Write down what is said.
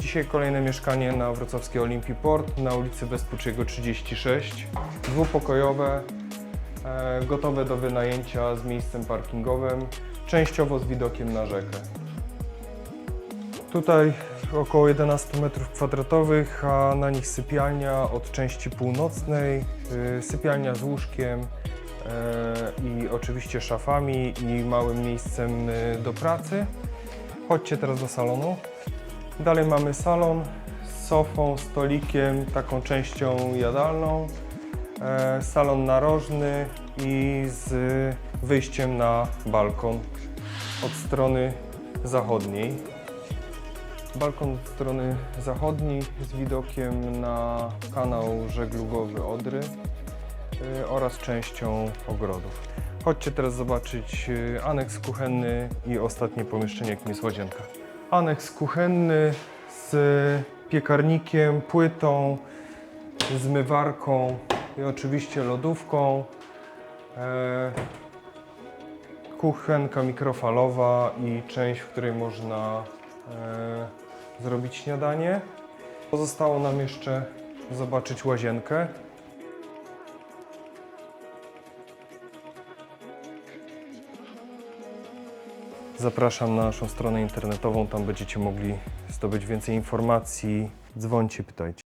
Dzisiaj kolejne mieszkanie na wrocławskiej Olimpii Port na ulicy Vespucciego 36. Dwupokojowe, e, gotowe do wynajęcia z miejscem parkingowym, częściowo z widokiem na rzekę. Tutaj około 11 m2, a na nich sypialnia od części północnej, y, sypialnia z łóżkiem e, i oczywiście szafami i małym miejscem y, do pracy. Chodźcie teraz do salonu. Dalej mamy salon z sofą, stolikiem, taką częścią jadalną, e, salon narożny i z wyjściem na balkon od strony zachodniej. Balkon od strony zachodniej z widokiem na kanał żeglugowy Odry y, oraz częścią ogrodów. Chodźcie teraz zobaczyć y, aneks kuchenny i ostatnie pomieszczenie, jakim jest łazienka. Aneks kuchenny z piekarnikiem, płytą, zmywarką i oczywiście lodówką. E, kuchenka mikrofalowa i część, w której można e, zrobić śniadanie. Pozostało nam jeszcze zobaczyć łazienkę. Zapraszam na naszą stronę internetową, tam będziecie mogli zdobyć więcej informacji. Dzwońcie, pytajcie.